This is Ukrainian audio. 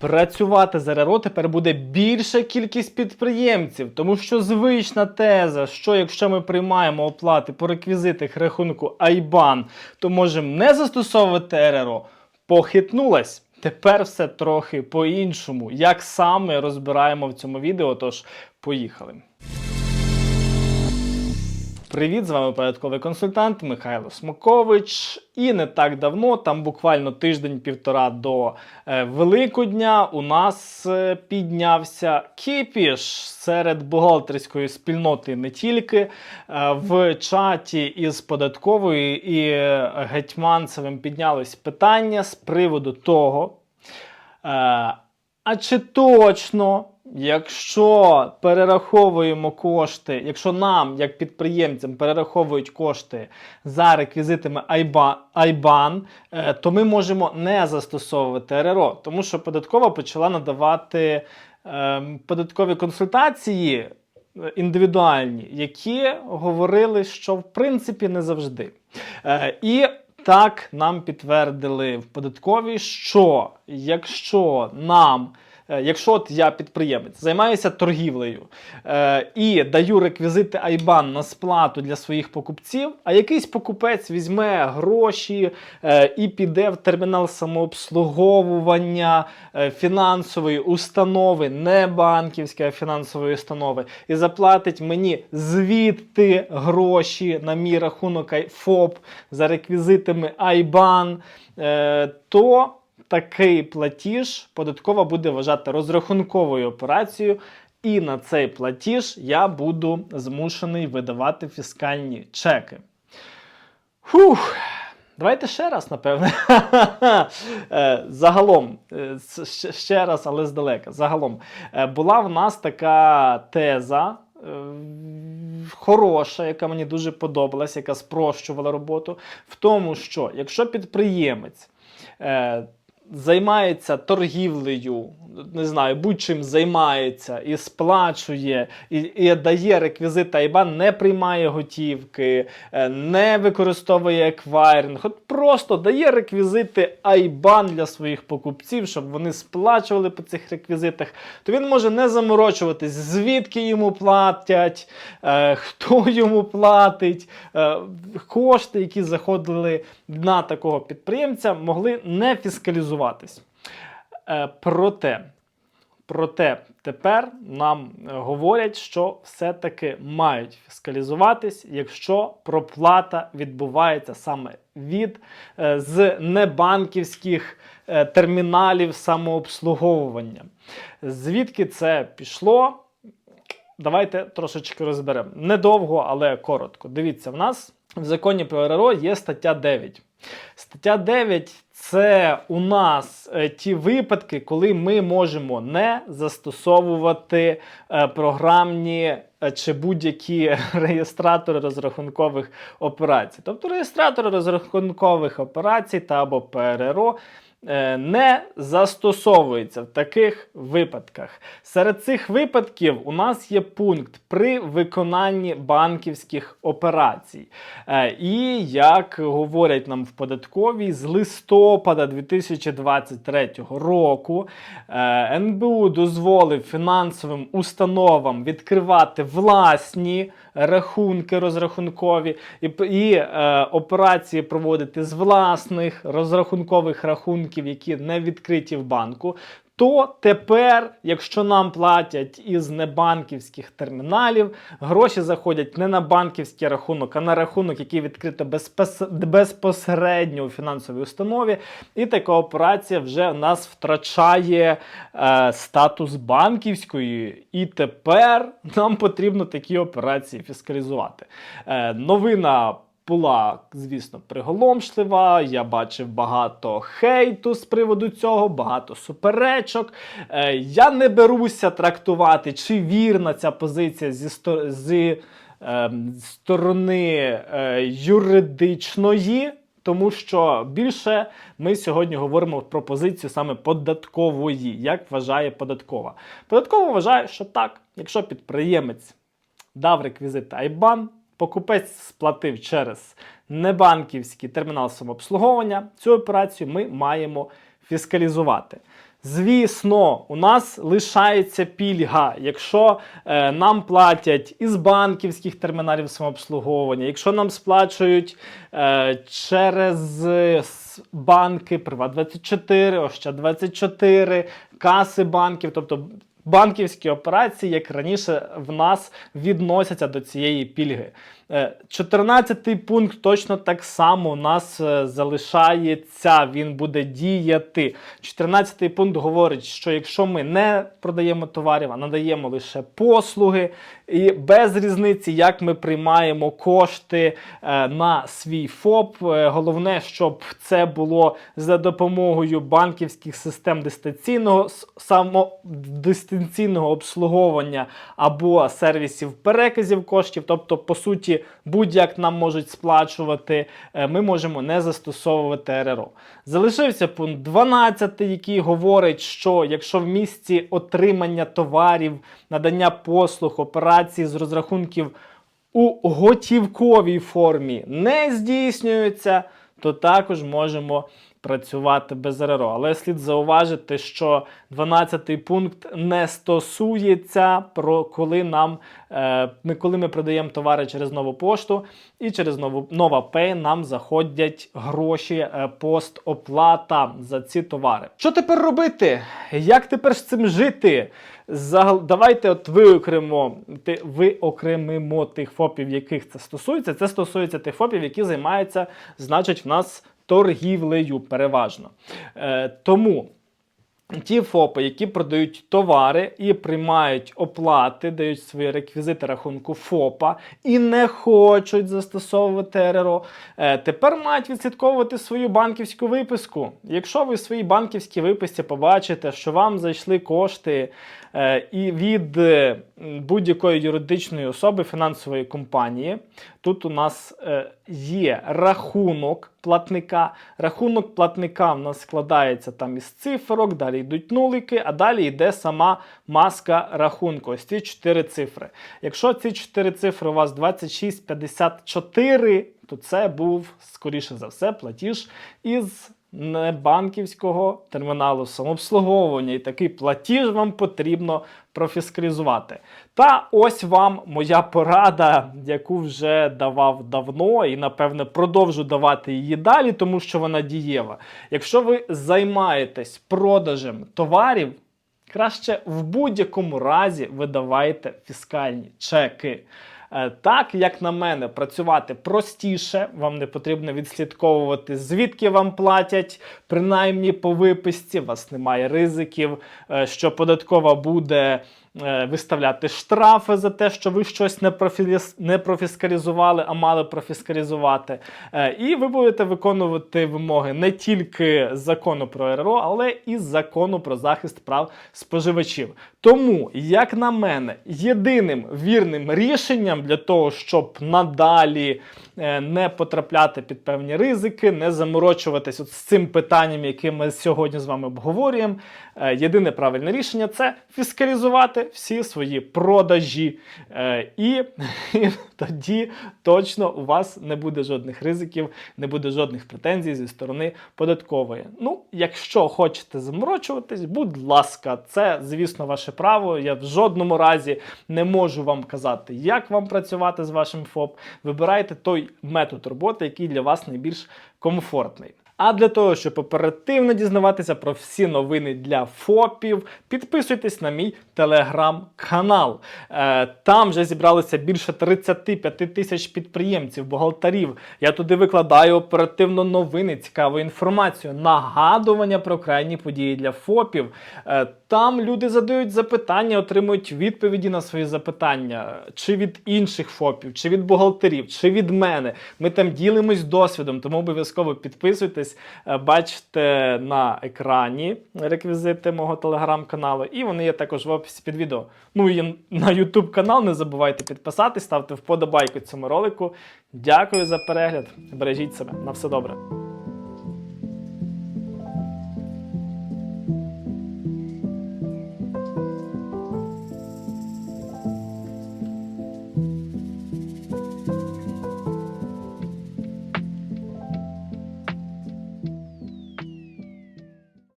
Працювати з РРО тепер буде більша кількість підприємців, тому що звична теза, що якщо ми приймаємо оплати по реквізитах рахунку IBAN, то можемо не застосовувати РРО, похитнулась. Тепер все трохи по-іншому. Як саме розбираємо в цьому відео, тож поїхали. Привіт, з вами порядковий консультант Михайло Смокович. І не так давно, там буквально тиждень-півтора до е, Великодня, у нас е, піднявся кіпіш серед бухгалтерської спільноти не тільки е, в чаті із податковою і гетьманцевим піднялись питання з приводу того. А чи точно, якщо перераховуємо кошти, якщо нам, як підприємцям, перераховують кошти за реквізитами IBAN е, то ми можемо не застосовувати РРО, тому що податкова почала надавати е, податкові консультації е, індивідуальні, які говорили, що в принципі не завжди. Е, і так нам підтвердили в податковій, що якщо нам, якщо от я підприємець, займаюся торгівлею е, і даю реквізити IBAN на сплату для своїх покупців, а якийсь покупець візьме гроші е, і піде в термінал самообслуговування е, фінансової установи, не банківської, а фінансової установи, і заплатить мені звідти гроші на мій рахунок ФОП за реквізитами IBAN, е, то такий платіж податкова буде вважати розрахунковою операцією, і на цей платіж я буду змушений видавати фіскальні чеки. Фух. Давайте ще раз, напевне. Е, Загалом, е, ще- раз, але здалека. Загалом, е, була в нас така теза. Хороша, яка мені дуже подобалась, яка спрощувала роботу, в тому, що якщо підприємець займається торгівлею, не знаю, будь-чим займається і сплачує, і, і дає реквізит IBAN, не приймає готівки, е, не використовує еквайринг, от просто дає реквізити IBAN для своїх покупців, щоб вони сплачували по цих реквізитах, то він може не заморочуватись, звідки йому платять, е, хто йому платить, е, кошти, які заходили на такого підприємця, могли не фіскалізуватись. Е, Проте, проте тепер нам е, говорять, що все-таки мають фіскалізуватись, якщо проплата відбувається саме від е, з небанківських терміналів самообслуговування. Звідки це пішло? Давайте трошечки розберемо. Недовго, але коротко. Дивіться, в нас в законі про РРО є стаття 9. Стаття 9 це у нас е, ті випадки, коли ми можемо не застосовувати е, програмні е, чи будь-які реєстратори розрахункових операцій. Тобто реєстратори розрахункових операцій та або ПРРО не застосовується в таких випадках. Серед цих випадків у нас є пункт при виконанні банківських операцій. Е, І як говорять нам в податковій, з листопада 2023 року е, НБУ дозволив фінансовим установам відкривати власні рахунки розрахункові і, і е, операції проводити з власних розрахункових рахунків, які не відкриті в банку. То тепер, якщо нам платять із небанківських терміналів, гроші заходять не на банківський рахунок, а на рахунок, який відкрито безпосередньо у фінансовій установі. І така операція вже в нас втрачає е, статус банківської. І тепер нам потрібно такі операції фіскалізувати. Е, новина була, звісно, приголомшлива. Я бачив багато хейту з приводу цього, багато суперечок. Е, я не беруся трактувати, чи вірна ця позиція зі сто- з е, сторони е, юридичної. Тому що більше ми сьогодні говоримо про позицію саме податкової, як вважає податкова. Податкова вважає, що так, якщо підприємець дав реквізити IBAN, покупець сплатив через небанківський термінал самообслуговування, цю операцію ми маємо фіскалізувати. Звісно, у нас лишається пільга, якщо е, нам платять із банківських терміналів самообслуговування, якщо нам сплачують е, через банки Приват24, Ощад24, каси банків, тобто банківські операції, як раніше, в нас відносяться до цієї пільги. Е, 14-й пункт точно так само у нас е, залишається, він буде діяти. 14-й пункт говорить, що якщо ми не продаємо товарів, а надаємо лише послуги, і без різниці, як ми приймаємо кошти е, на свій ФОП, е, головне, щоб це було за допомогою банківських систем дистанційного с- самодистанційного обслуговування або сервісів переказів коштів, тобто, по суті, будь-як нам можуть сплачувати, е, ми можемо не застосовувати РРО. Залишився пункт 12, який говорить, що якщо в місці отримання товарів, надання послуг, операцій з розрахунків у готівковій формі не здійснюються, то також можемо працювати без РРО. Але слід зауважити, що 12-й пункт не стосується про коли нам е, ми, коли ми продаємо товари через нову пошту і через нову нова Pay нам заходять гроші е, постоплата за ці товари. Що тепер робити? Як тепер з цим жити? Загал... Давайте от виокремо, ти- виокремимо тих ФОПів, яких це стосується. Це стосується тих ФОПів, які займаються, значить, в нас торгівлею переважно. Е, тому ті ФОПи, які продають товари і приймають оплати, дають свої реквізити рахунку ФОПа і не хочуть застосовувати РРО, е, тепер мають відслідковувати свою банківську виписку. Якщо ви в своїй банківській виписці побачите, що вам зайшли кошти е, і від будь-якої юридичної особи фінансової компанії, тут у нас є рахунок платника. Рахунок платника в нас складається там із цифрок, далі йдуть нулики, а далі йде сама маска рахунку. Ось ці чотири цифри. Якщо ці чотири цифри у вас 2654, то це був, скоріше за все, платіж із небанківського терміналу самообслуговування. І такий платіж вам потрібно профіскалізувати. Та ось вам моя порада, яку вже давав давно, і напевне продовжу давати її далі, тому що вона дієва. Якщо ви займаєтесь продажем товарів, краще в будь-якому разі видавайте фіскальні чеки. Е, Так, як на мене, працювати простіше, вам не потрібно відслідковувати, звідки вам платять, принаймні по виписці, у вас немає ризиків, е, що податкова буде е, виставляти штрафи за те, що ви щось не, профіліс... не профіскалізували, а мали профіскалізувати. І ви будете виконувати вимоги не тільки закону про РРО, але і закону про захист прав споживачів. Тому, як на мене, єдиним вірним рішенням для того, щоб надалі не потрапляти під певні ризики, не заморочуватись от з цим питанням, яке ми сьогодні з вами обговорюємо. е, Єдине правильне рішення це фіскалізувати всі свої продажі. Е, І, і тоді точно у вас не буде жодних ризиків, не буде жодних претензій зі сторони податкової. Ну, якщо хочете заморочуватись, будь ласка, це, звісно, ваше право. Я в жодному разі не можу вам казати, як вам працювати з вашим ФОП. Вибирайте той метод роботи, який для вас найбільш комфортний. А для того, щоб оперативно дізнаватися про всі новини для ФОПів, підписуйтесь на мій телеграм-канал. Е, там вже зібралося більше 35 тисяч підприємців, бухгалтерів. Я туди викладаю оперативно новини, цікаву інформацію, нагадування про крайні події для ФОПів. Е, там люди задають запитання, отримують відповіді на свої запитання, чи від інших ФОПів, чи від бухгалтерів, чи від мене. Ми там ділимось досвідом, тому обов'язково підписуйтесь, Е, бачите на екрані реквізити мого телеграм-каналу, і вони є також в описі під відео. Ну і на YouTube канал не забувайте підписатись, ставте вподобайку цьому ролику. Дякую за перегляд. Бережіть себе. На все добре.